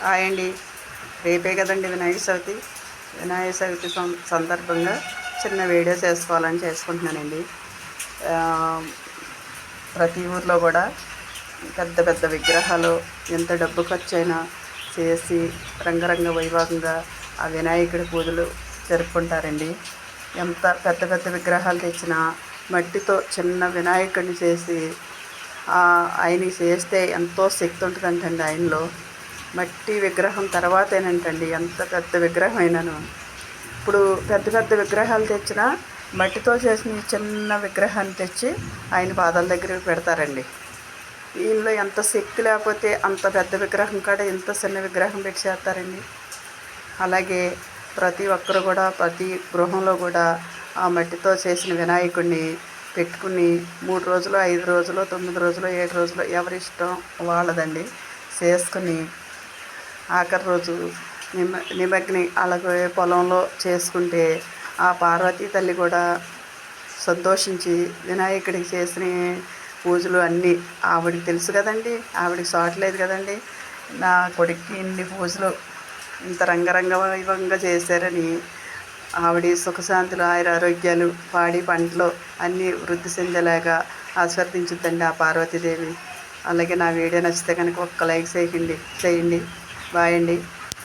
Hi అండి. రేపే కదండి వినాయక చవితి. వినాయక చవితి సందర్భంగా చిన్న వీడియో చేసుకోవాలని చేసుకుంటున్నానండి. ప్రతి ఊర్లో కూడా పెద్ద పెద్ద విగ్రహాలు ఎంత డబ్బు ఖర్చు అయినా చేసి రంగరంగ వైభవంగా ఆ వినాయకుడి పూజలు జరుపుకుంటారండి. ఎంత పెద్ద పెద్ద విగ్రహాలు తెచ్చినా మట్టితో చిన్న వినాయకుడిని చేసి ఆయనకి చేస్తే ఎంతో శక్తి ఉంటుందంటండి ఆయనలో. మట్టి విగ్రహం తర్వాత ఏంటండి ఎంత పెద్ద విగ్రహం అయినాను ఇప్పుడు పెద్ద పెద్ద విగ్రహాలు తెచ్చినా మట్టితో చేసిన చిన్న విగ్రహాన్ని తెచ్చి ఆయన పాదాల దగ్గర పెడతారండి. దీనిలో ఎంత శక్తి లేకపోతే అంత పెద్ద విగ్రహం కాడ ఎంత చిన్న విగ్రహం పెట్టి చేస్తారండి అలాగే ప్రతి ఒక్కరు కూడా ప్రతి గృహంలో కూడా ఆ మట్టితో చేసిన వినాయకుడిని పెట్టుకుని మూడు రోజులు ఐదు రోజులు తొమ్మిది రోజులు ఏడు రోజులు ఎవరి ఇష్టం వాళ్ళదండి. చేసుకుని ఆఖరి రోజు నిమ నిమగ్ని అలాగే పొలంలో చేసుకుంటే ఆ పార్వతీ తల్లి కూడా సంతోషించి వినాయకుడికి చేసిన పూజలు అన్నీ ఆవిడకి తెలుసు కదండి ఆవిడకి సోటలేదు కదండి. నా కొడుక్కి ఇన్ని పూజలు ఇంత రంగరంగ వైభవంగా చేశారని ఆవిడ సుఖశాంతులు ఆయన ఆరోగ్యాలు పాడి పంటలు అన్నీ వృద్ధి చెందేలాగా ఆస్వర్దించుద్దండి ఆ పార్వతీదేవి. అలాగే నా వీడియో నచ్చితే కనుక ఒక్క లైక్ చేయండి చేయండి. బాయ్ అండి.